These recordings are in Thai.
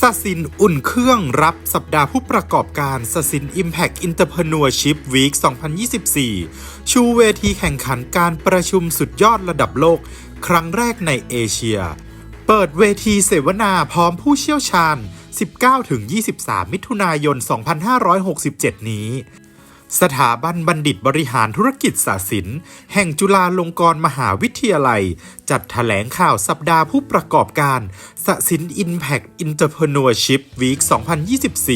สสินอุ่นเครื่องรับสัปดาห์ผู้ประกอบการสสิน Impact Entrepreneurship Week 2024 ชูเวทีแข่งขันการประชุมสุดยอดระดับโลก ครั้งแรกในเอเชีย เปิดเวทีเสวนาพร้อมผู้เชี่ยวชาญ 19-23 มิถุนายน 2567 นี้ สถาบันบัณฑิตบริหารธุรกิจศาสิน แห่งจุฬาลงกรณ์มหาวิทยาลัย จัดแถลงข่าวสัปดาห์ผู้ประกอบการศสิน Impact Entrepreneurship Week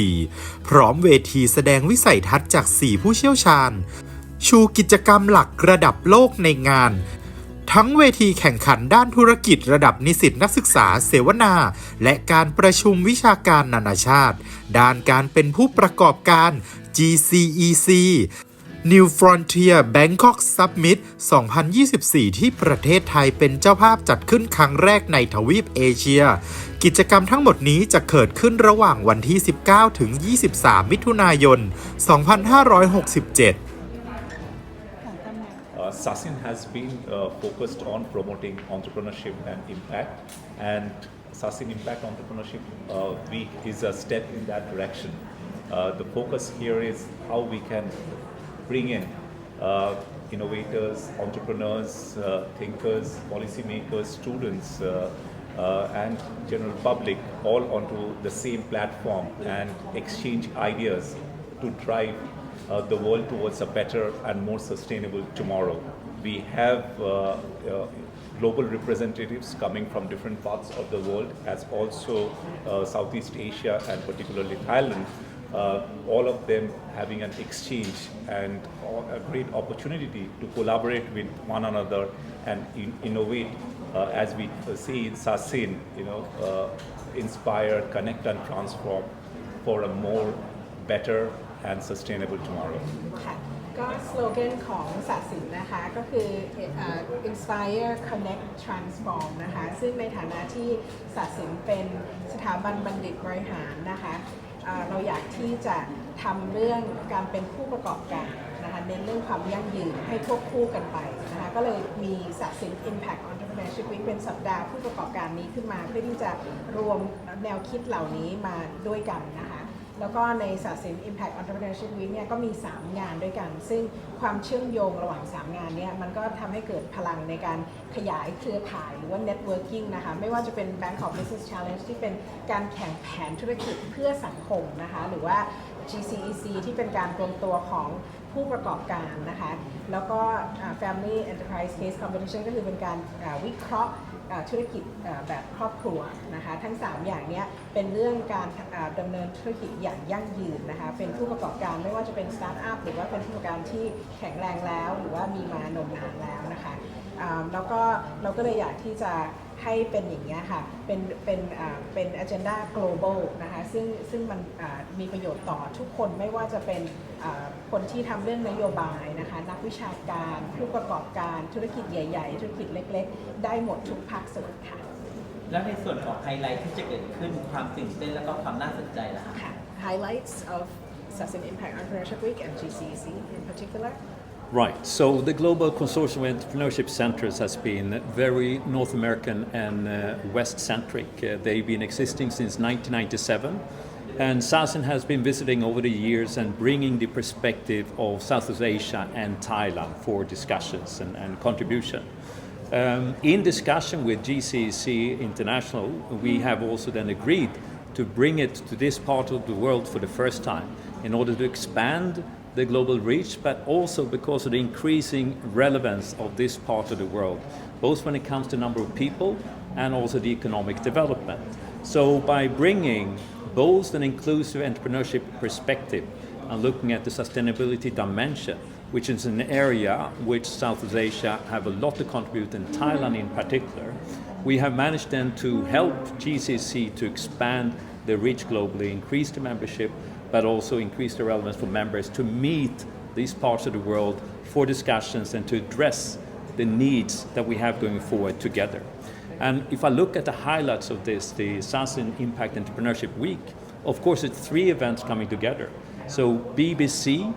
2024 พร้อมเวทีแสดงวิสัยทัศน์จาก 4 ผู้เชี่ยวชาญ ชูกิจกรรมหลักระดับโลกในงานทั้งเวทีแข่งขันด้านธุรกิจระดับนิสิตนักศึกษาเสวนา และการประชุมวิชาการนานาชาติ ด้านการเป็นผู้ประกอบการ GCEC New Frontier Bangkok Summit 2024 ที่ประเทศไทยเป็นเจ้าภาพจัดขึ้นครั้งแรกในทวีปเอเชีย กิจกรรมทั้งหมดนี้จะเกิดขึ้นระหว่างวันที่ 19 ถึง 23 มิถุนายน 2567 Uh, Sasin has been uh, focused on promoting entrepreneurship and impact, and Sasin Impact Entrepreneurship uh, Week is a step in that direction. Uh, the focus here is how we can bring in uh, innovators, entrepreneurs, uh, thinkers, policymakers, students, and general public all onto the same platform and exchange ideas to drive uh, the world towards a better and more sustainable tomorrow. We have uh, uh, global representatives coming from different parts of the world, as also Southeast Asia and particularly Thailand Uh, all of them having an exchange and a great opportunity to collaborate with one another and in- innovate, uh, as we uh, say in Sasin, you know, uh, inspire, connect, and transform for a more better and sustainable tomorrow. ค่ะก็สโลแกนของศาสินนะคะ ก็คือเอ่อ inspire connect transform นะคะ ซึ่งในฐานะที่ศาสินเป็นสถาบันบัณฑิตบริหารนะคะ เราอยากที่จะทำเรื่องการเป็นผู้ประกอบการนะคะเน้นเรื่องความยั่งยืนให้ควบคู่กันไปนะคะก็เลยมีสัตสิน Impact Entrepreneurship Week เป็นสัปดาห์ผู้ประกอบการนี้ขึ้นมา เพื่อที่จะรวมแนวคิดเหล่านี้มาด้วยกันนะคะ แล้วก็ในศาสตร์ศิน Impact Entrepreneurship Week เนี่ยก็มี 3 งานด้วยกัน ซึ่งความเชื่อมโยงระหว่าง 3 งานเนี่ยมันก็ทำให้เกิดพลังในการขยายเครือข่ายหรือว่า networking นะคะไม่ว่าจะเป็น Bangkok Business Challenge ที่เป็นการแข่งแผนธุรกิจเพื่อสังคมนะคะหรือว่า GCEC ที่เป็นการรวมตัวของ ผู้ประกอบการนะคะ แล้วก็ Family Enterprise Case Competition ก็คือเป็นการวิเคราะห์ธุรกิจแบบครอบครัวนะคะ ทั้ง 3 อย่างนี้เป็นเรื่องการอ่าดำเนินธุรกิจอย่างยั่งยืนนะคะ เป็นผู้ประกอบการไม่ว่าจะเป็นสตาร์ทอัพหรือว่าเป็นผู้ประกอบการที่แข็งแรงแล้ว หรือว่ามีมานมนานแล้วนะคะแล้วก็เราก็เลยอยากที่จะ ให้เป็นอย่างนี้ยค่ะ เป็นเป็นอ่าเป็น agenda global นะคะ ซึ่งซึ่งมันอ่ามีประโยชน์ต่อทุกคนไม่ว่าจะเป็นอ่าคนที่ทำเรื่องนโยบายนะคะ นักวิชาการผู้ประกอบการธุรกิจใหญ่ๆ ธุรกิจเล็กๆ ได้หมดทุกภาคส่วนค่ะ แล้วในส่วนของไฮไลท์ที่จะเกิดขึ้นความตื่นเต้นแล้วก็ความน่าสนใจล่ะคะค่ะ highlights of Sasin Impact Entrepreneurship Week and GCEC in particular Right. So the Global Consortium of Entrepreneurship Centers has been very North American and uh, West centric. Uh, they've been existing since 1997. And SASIN has been visiting over the years and bringing the perspective of Southeast Asia and Thailand for discussions and, and contribution. Um, in discussion with GCC International, we have also then agreed to bring it to this part of the world for the first time in order to expand the global reach, but also because of the increasing relevance of this part of the world, both when it comes to number of people and also the economic development. So by bringing both an inclusive entrepreneurship perspective and looking at the sustainability dimension, which is an area which Southeast Asia have a lot to contribute, and Thailand in particular, we have managed then to help GCC to expand the reach globally, increase the membership, but also increase the relevance for members to meet these parts of the world for discussions and to address the needs that we have going forward together. And if I look at the highlights of this, the SASIN Impact Entrepreneurship Week, of course, it's three events coming together. So BBC,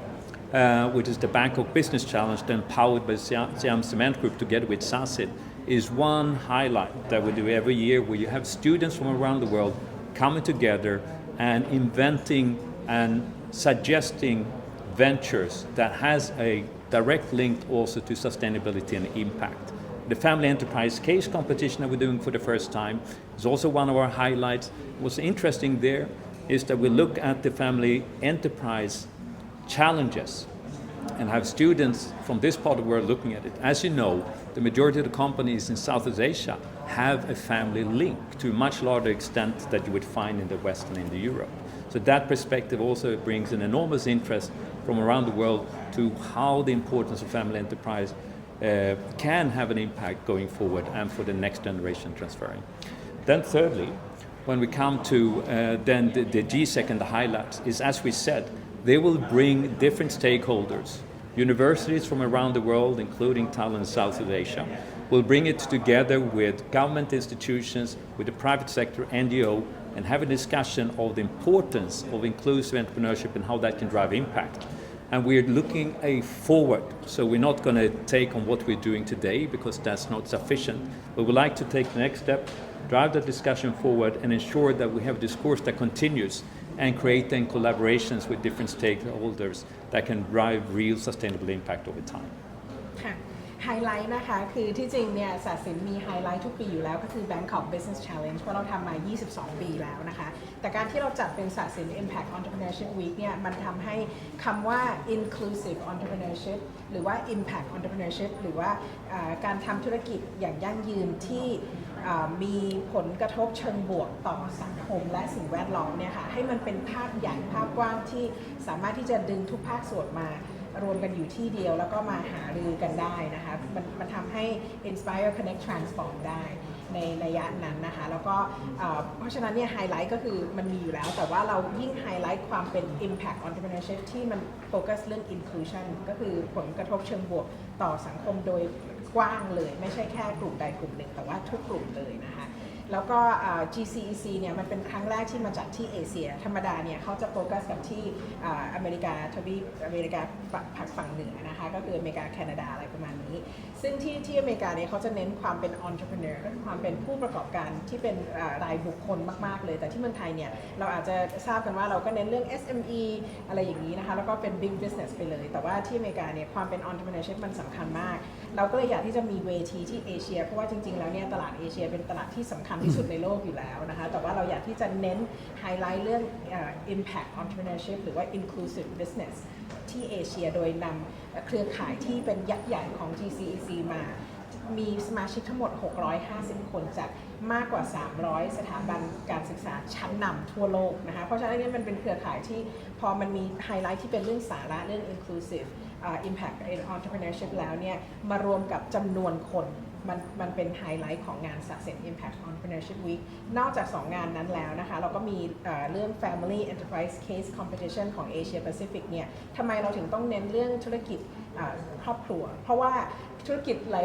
uh, which is the Bangkok Business Challenge, then powered by Siam Cement Group together with SASIT, is one highlight that we do every year where you have students from around the world coming together and inventing and suggesting ventures that has a direct link also to sustainability and impact. The family enterprise case competition that we're doing for the first time is also one of our highlights. What's interesting there is that we look at the family enterprise challenges and have students from this part of the world looking at it. As you know, the majority of the companies in Southeast Asia have a family link to a much larger extent that you would find in the West and in the Europe. So that perspective also brings an enormous interest from around the world to how the importance of family enterprise uh, can have an impact going forward and for the next generation transferring. Then thirdly, when we come to uh, then the, the GSEC and the highlights is as we said, they will bring different stakeholders, universities from around the world, including Thailand and Southeast Asia, will bring it together with government institutions, with the private sector, NGO, and have a discussion of the importance of inclusive entrepreneurship and how that can drive impact. And we're looking a forward, so we're not going to take on what we're doing today because that's not sufficient. But we'd like to take the next step, drive the discussion forward, and ensure that we have a discourse that continues and create then collaborations with different stakeholders that can drive real sustainable impact over time. ไฮไลท์นะคะ คือที่จริงเนี่ยศาสินมีไฮไลท์ทุกปีอยู่แล้วก็คือ Bangkok Business Challenge เพราะเราทำมา 22 ปีแล้วนะคะ แต่การที่เราจัดเป็นศาสิน Impact Entrepreneurship Week เนี่ยมันทำให้คำว่า inclusive entrepreneurship หรือว่า impact entrepreneurship หรือว่าการทำธุรกิจอย่างยั่งยืนที่มีผลกระทบเชิงบวกต่อสังคมและสิ่งแวดล้อมเนี่ยค่ะให้มันเป็นภาพใหญ่ภาพกว้างที่สามารถที่จะดึงทุกภาคส่วนมา รวมกันอยู่ที่เดียวแล้วก็มาหารือกันได้นะคะ มันมันทำให้ inspire connect transform ได้ในระยะนั้นนะคะ แล้วก็เอ่อเพราะฉะนั้นเนี่ยไฮไลท์ก็คือมันมีอยู่แล้ว แต่ว่าเรายิ่งไฮไลท์ความเป็น impact entrepreneurship ที่มันโฟกัสเรื่อง inclusion ก็คือผลกระทบเชิงบวกต่อสังคมโดยกว้างเลย ไม่ใช่แค่กลุ่มใดกลุ่มหนึ่ง แต่ว่าทุกกลุ่มเลยนะคะ แล้วก็ GCEC เนี่ยมันเป็นครั้งแรกที่มาจัดที่เอเชีย ธรรมดาเนี่ยเขาจะโฟกัสกับที่ออเมริกาทวีปอเมริกาฝั่งฝั่งเหนือนะคะก็คืออเมริกาแคนาดาอะไรประมาณนี้ ซึ่งที่ที่อเมริกาเนี่ยเขาจะเน้นความเป็น entrepreneur ก็คือความเป็นผู้ประกอบการที่เป็นรายบุคคลมาก ๆ เลย แต่ที่เมืองไทยเนี่ยเราอาจจะทราบกันว่าเราก็เน้นเรื่อง SME อะไรอย่างนี้นะคะแล้วก็เป็น big business ไปเลย แต่ว่าที่อเมริกาเนี่ยความเป็น entrepreneurship มันสำคัญมาก เราก็เลยอยากที่จะมีเวทีที่เอเชีย เพราะว่าจริง ๆ แล้วเนี่ยตลาดเอเชียเป็นตลาดที่สำคัญที่สุดในโลกอยู่แล้วนะคะ แต่ว่าเราอยากที่จะเน้นไฮไลท์เรื่อง impact entrepreneurship หรือว่า inclusive business ที่เอเชียโดยนำเครือข่ายที่เป็นยักษ์ใหญ่ของ GCEC มามีสมาชิกทั้งหมด 650 คนจากมากกว่า 300 สถาบันการศึกษาชั้นนำทั่วโลกนะคะ เพราะฉะนั้นนี่มันเป็นเครือข่ายที่พอมันมีไฮไลท์ที่เป็นเรื่องสาระเรื่อง inclusive อ่า impact in entrepreneurship แล้วเนี่ย มารวมกับจำนวนคน มันมันเป็นไฮไลท์ของงาน Success Impact Entrepreneurship Week นอกจาก 2 งานนั้นแล้วนะคะ เราก็มีเอ่อเรื่อง Family Enterprise Case Competition ของ Asia Pacific เนี่ยทำไมเราถึงต้องเน้นเรื่องธุรกิจครอบครัว เพราะว่าธุรกิจหล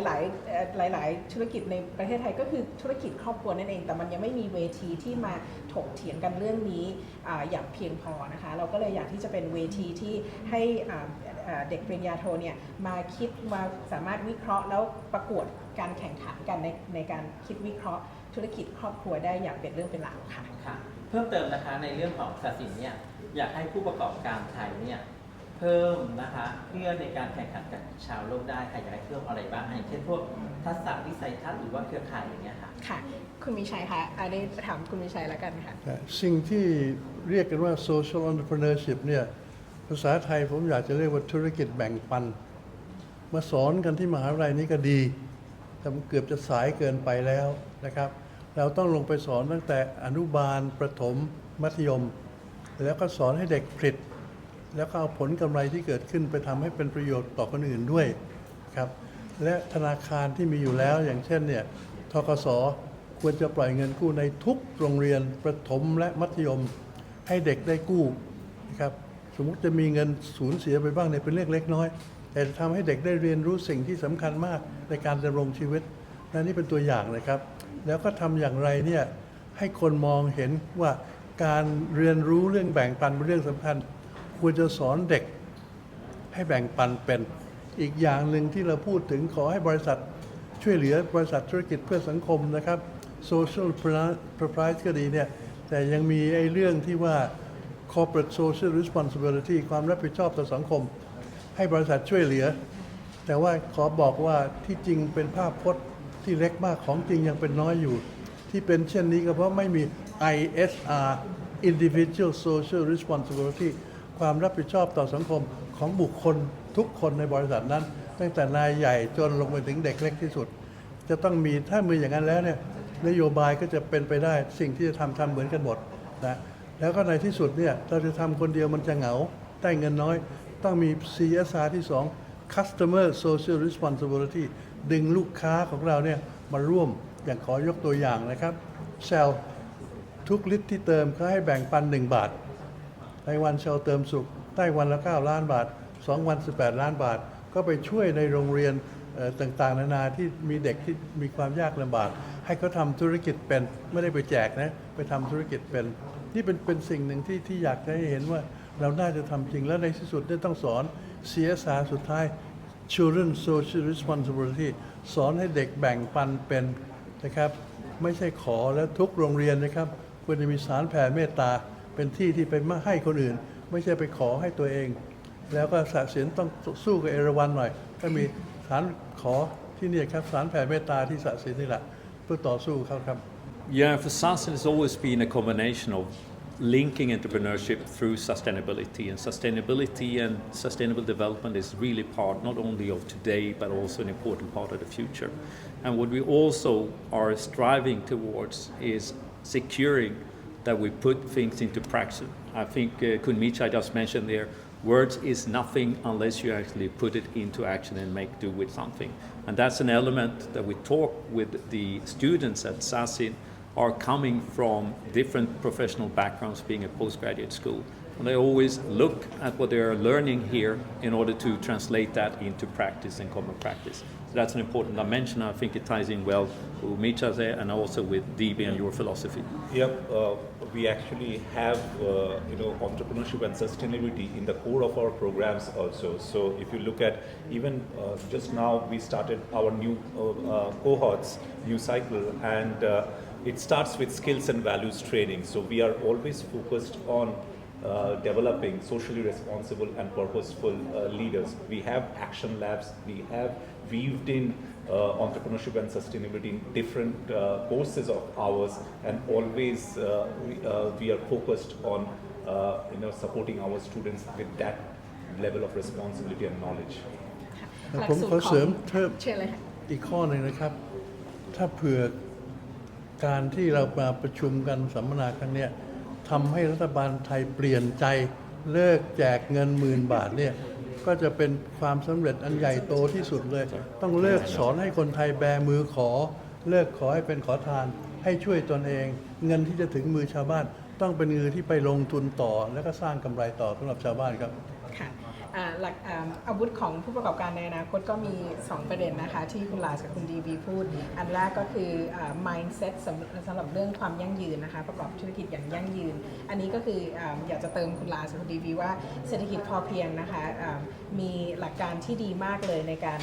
าย ๆ หลาย ๆ ธุรกิจในประเทศไทยก็คือธุรกิจครอบครัวนั่นเอง แต่มันยังไม่มีเวทีที่มาถกเถียงกันเรื่องนี้ออย่างเพียงพอนะคะ เราก็เลยอยากที่จะเป็นเวทีที่ให้อ่า เอ่อเด็กปริญญาโทเนี่ยมาคิดมาสามารถวิเคราะห์แล้วประกวดการแข่งขันกันในในการคิดวิเคราะห์ธุรกิจครอบครัวได้อย่างเป็นเรื่องเป็นราวค่ะ ค่ะ เพิ่มเติมนะคะในเรื่องของศาสินเนี่ยอยากให้ผู้ประกอบการไทยเนี่ยเพิ่มนะคะเพื่อในการแข่งขันกับชาวโลกได้ค่ะอยากให้เพิ่มอะไรบ้างอย่างเช่นพวกทักษะวิสัยทัศน์หรือว่าเครือข่ายอย่างเงี้ยค่ะค่ะ คุณมิชัยคะอันนี้ถามคุณมิชัยแล้วกันค่ะ สิ่งที่เรียกกันว่า social entrepreneurship เนี่ย ภาษาไทยผมอยากจะเรียกว่าธุรกิจแบ่งปัน มาสอนกันที่มหาวิทยาลัยนี้ก็ดีแต่มันเกือบจะสายเกินไปแล้วนะครับ เราต้องลงไปสอนตั้งแต่อนุบาลประถมมัธยม แล้วก็สอนให้เด็กผลิต แล้วก็เอาผลกำไรที่เกิดขึ้นไปทำให้เป็นประโยชน์ต่อคนอื่นด้วยครับและธนาคารที่มีอยู่แล้วอย่างเช่นเนี่ยทกสควรจะปล่อยเงินกู้ในทุกโรงเรียนประถมและมัธยม ให้เด็กได้กู้นะครับ สมมุติจะมีเงินสูญเสียไปบ้างเนี่ยเป็นเรื่องเล็กน้อย แต่จะทำให้เด็กได้เรียนรู้สิ่งที่สำคัญมากในการดำรงชีวิตนั่นนี่เป็นตัวอย่างนะครับ แล้วก็ทำอย่างไรเนี่ยให้คนมองเห็นว่าการเรียนรู้เรื่องแบ่งปันเป็นเรื่องสำคัญ ควรจะสอนเด็กให้แบ่งปันเป็น อีกอย่างหนึ่งที่เราพูดถึงขอให้บริษัทช่วยเหลือบริษัทธุรกิจเพื่อสังคมนะครับ social enterprise ก็ดีเนี่ยแต่ยังมีไอ้เรื่องที่ว่า corporate social responsibility ความรับผิดชอบต่อสังคม ให้บริษัทช่วยเหลือ แต่ว่าขอบอกว่าที่จริงเป็นภาพพจน์ที่เล็กมากของจริงยังเป็นน้อยอยู่ ที่เป็นเช่นนี้ก็เพราะไม่มี ISR individual social responsibility ความรับผิดชอบต่อสังคมของบุคคลทุกคนในบริษัทนั้น ตั้งแต่นายใหญ่จนลงไปถึงเด็กเล็กที่สุด จะต้องมีถ้ามีอย่างนั้นแล้วเนี่ยนโยบายก็จะเป็นไปได้สิ่งที่จะทำทำเหมือนกันหมดนะ แล้วก็ในที่สุดเนี่ยเราจะทำคนเดียวมันจะเหงาได้เงินน้อย ต้องมี CSR ที่ 2 Customer Social Responsibility ดึงลูกค้าของเราเนี่ยมาร่วมอย่างขอยกตัวอย่างนะครับ Shell ทุกลิตรที่เติมเขาให้แบ่งปัน 1 บาทในวันเชลเติมสุขได้วันละ 9 ล้านบาท 2 วัน 18 ล้านบาท ก็ไปช่วยในโรงเรียนต่างๆ นานาที่มีเด็กที่มีความยากลำบากให้เขาทำธุรกิจเป็นไม่ได้ไปแจกนะไปทำธุรกิจเป็น นี่เป็นเป็นสิ่งหนึ่งที่ที่อยากจะให้เห็นว่าเราน่าจะทำจริงแล้วในที่สุดเนี่ยต้องสอน CSR สุดท้าย Children Social Responsibility สอนให้เด็กแบ่งปันเป็นนะครับไม่ใช่ขอแล้วทุกโรงเรียนนะครับควรจะมีสารแผ่เมตตาเป็นที่ที่ไปมาให้คนอื่น ไม่ใช่ไปขอให้ตัวเอง แล้วก็สะเสียนต้องสู้กับเอราวันหน่อย ก็มีสารขอที่เนี่ยครับสารแผ่เมตตาที่สะเสียนนี่แหละ พื่อต่อสู้เขาครับ Yeah, for SASN, it's always been a combination of linking entrepreneurship through sustainability. And sustainability and sustainable development is really part not only of today, but also an important part of the future. And what we also are striving towards is securing that we put things into practice. I think uh, Kun Michai just mentioned there, words is nothing unless you actually put it into action and make do with something. And that's an element that we talk with the students at SASIN are coming from different professional backgrounds, being a postgraduate school. And they always look at what they are learning here in order to translate that into practice and common practice. So that's an important dimension. I think it ties in well with Micha there and also with DB and your philosophy. Yep, uh, we actually have uh, you know entrepreneurship and sustainability in the core of our programs also. So if you look at even uh, just now we started our new uh, uh, cohorts, new cycle, and uh, it starts with skills and values training. So we are always focused on uh, developing socially responsible and purposeful uh, leaders. We have action labs. We have weaved in uh, entrepreneurship and sustainability in different uh, courses of ours, and always uh, we, uh, we are focused on uh, you know supporting our students with that level of responsibility and knowledge. หลัก ผม สูต ขอ รข เสริ อง มเพิ่ม เชิญเลยค่ะ อีกข้อหนึ่งนะครับ ถ้าเผื่อการที่เรามาประชุมกันสัมมนาครั้งเนี้ย ทำให้รัฐบาลไทยเปลี่ยนใจเลิกแจกเงินหมื่นบาทเนี่ยก็จะเป็นความสำเร็จอันใหญ่โตที่สุดเลย ต้องเลิกสอนให้คนไทยแบมือขอ เลิกขอให้เป็นขอทาน ให้ช่วยตนเอง เงินที่จะถึงมือชาวบ้าน ต้องเป็นเงินที่ไปลงทุนต่อ แล้วก็สร้างกำไรต่อสำหรับชาวบ้านครับ ค่ะ หลักอาวุธของผู้ประกอบการในอนาคตก็มี 2 ประเด็นนะคะ ที่คุณลาสกับคุณดีบีพูด อันแรกก็คืออ่า mindset สำสำหรับเรื่องความยั่งยืนนะคะ ประกอบธุรกิจอย่างยั่งยืน อันนี้ก็คือออยากจะเติมคุณลาสกับคุณดีบีว่าเศรษฐกิจพอเพียงนะคะมีหลักการที่ดีมากเลยในการ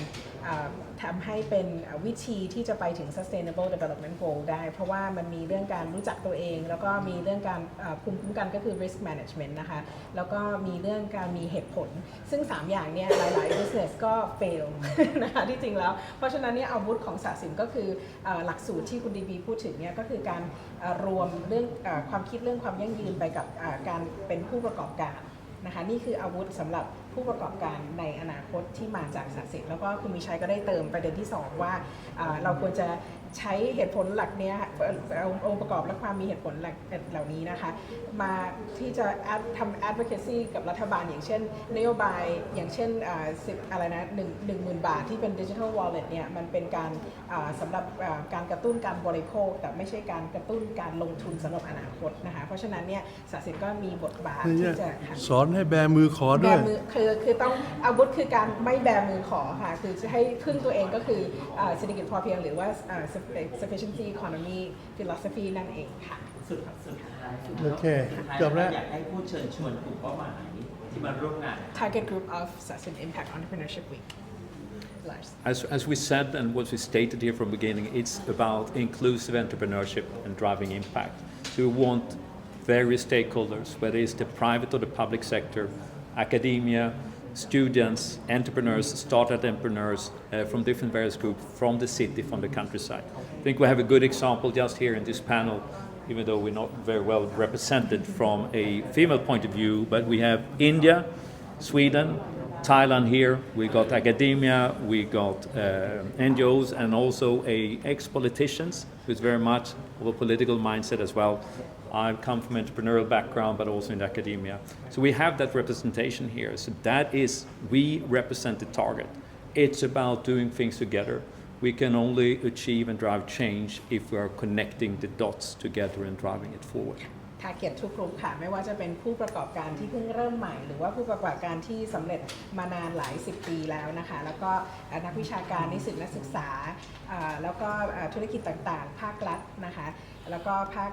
ทำให้เป็นวิธีที่จะไปถึง sustainable development goal ได้ เพราะว่ามันมีเรื่องการรู้จักตัวเอง แล้วก็มีเรื่องการอ่าภูมิคุ้มกันก็คือ risk management นะคะ แล้วก็มีเรื่องการมีเหตุผลซึ่ง 3 อย่างเนี่ยหลาย ๆ business ก็ fail นะคะที่จริงแล้ว เพราะฉะนั้นเนี่ยอาวุธของสะสินก็คืออหลักสูตรที่คุณดีบีพูดถึงเนี่ยก็คือการรวมเรื่องอความคิดเรื่องความยั่งยืนไปกับการเป็นผู้ประกอบการนะคะนี่คืออาวุธสำหรับ ผู้ประกอบการในอนาคตที่มาจากศักดิ์สิทธิ์แล้วก็คุณมีชัยก็ได้เติมประเด็นที่ 2 ว่าอ่าเราควรจะใช้เหตุผลหลักเนี้ยเอ่อเอาองค์ประกอบและความมีเหตุผลหลักเหล่านี้นะคะมาที่จะ add- ทำ advocacy กับรัฐบาลอย่างเช่น นโยบายอย่างเช่นอ่าสิบอะไรนะหนึ่งหนึ่งหมื่นบาทที่เป็น digital wallet เนี่ยมันเป็นการอ่าสำหรับอ่าการกระตุ้นการบริโภค แต่ไม่ใช่การกระตุ้นการลงทุนสำหรับอนาคตนะคะเพราะฉะนั้นเนี่ยสาสิทธิ์ก็มีบทบาทนี่ที่เนี่ยจะค่ะสอนให้แบมือขอแบด้วยมือคือคือต้องอาวุธคือการไม่แบมือขอค่ะ คือจะให้พึ่งตัวเองก็คืออ่าเศรษฐกิจพอเพียงหรือว่าอ่า sufficiency economy philosophy นั่นเองค่ะ สุดสุดท้าย โอเค สุดท้าย จบแล้ว อยากให้พูดเชิญชวนกลุ่มเป้าหมายที่มาร่วมงาน target group of Sasin Impact Entrepreneurship Week Lars As, as we said and what we stated here from the beginning, it's about inclusive entrepreneurship and driving impact. So we want various stakeholders, whether it's the private or the public sector, academia, students, entrepreneurs, startup entrepreneurs uh, from different various groups, from the city, from the countryside. I think we have a good example just here in this panel, even though we're not very well represented from a female point of view, but we have India, Sweden, Thailand here, we got academia, we got uh, NGOs, and also a ex-politicians who's very much of a political mindset as well. I come from entrepreneurial background, but also in academia. So we have that representation here. So that is, we represent the target. It's about doing things together. We can only achieve and drive change if we are connecting the dots together and driving it forward. ทาเก็ตทุกกลุ่มค่ะ ไม่ว่าจะเป็นผู้ประกอบการที่เพิ่งเริ่มใหม่ หรือว่าผู้ประกอบการที่สำเร็จมานานหลายสิบปีแล้วนะคะ แล้วก็นักวิชาการนิสิตนักศึกษา แล้วก็ธุรกิจต่างๆ ภาครัฐนะคะ แล้วก็ภาค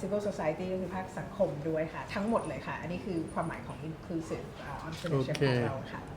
civil society ก็คือภาคสังคมด้วยค่ะ ทั้งหมดเลยค่ะ อันนี้คือความหมายของ inclusive entrepreneurship ของเราค่ะ